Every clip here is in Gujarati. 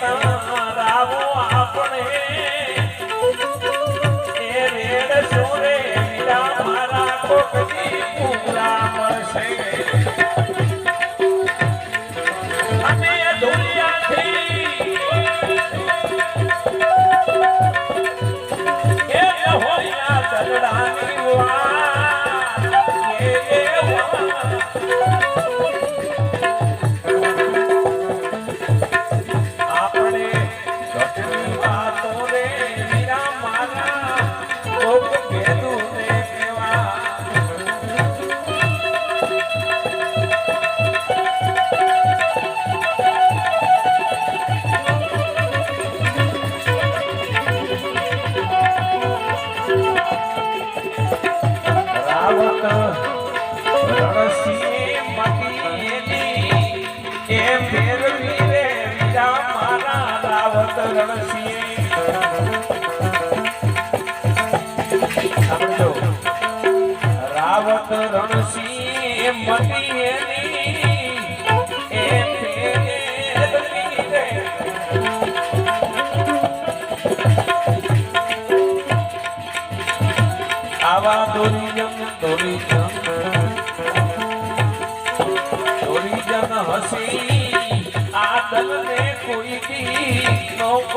Thank you. રાવત રણસિંહ રાવત રણસિંહ મતી આવા દોરી જમ દોરી જમ હસી આ દલને করিতি নব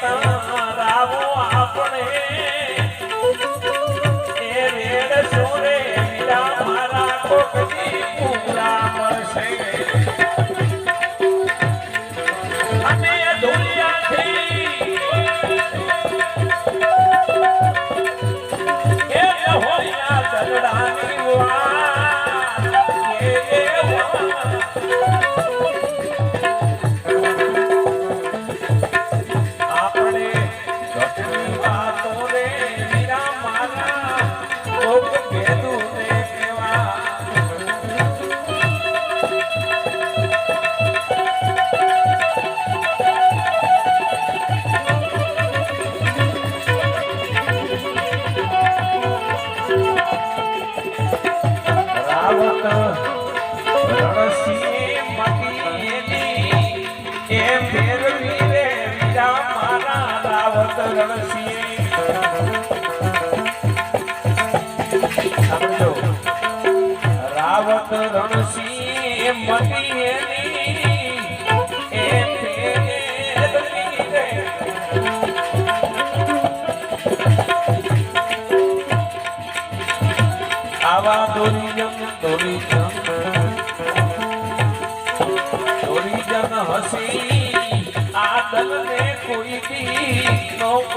Bye. રાવત રણસિંહ સમજો રાવત રણસિંહ મટી. આવા દોરીજન દોરીજન દોરીજન હસી આ દલને করিতি নব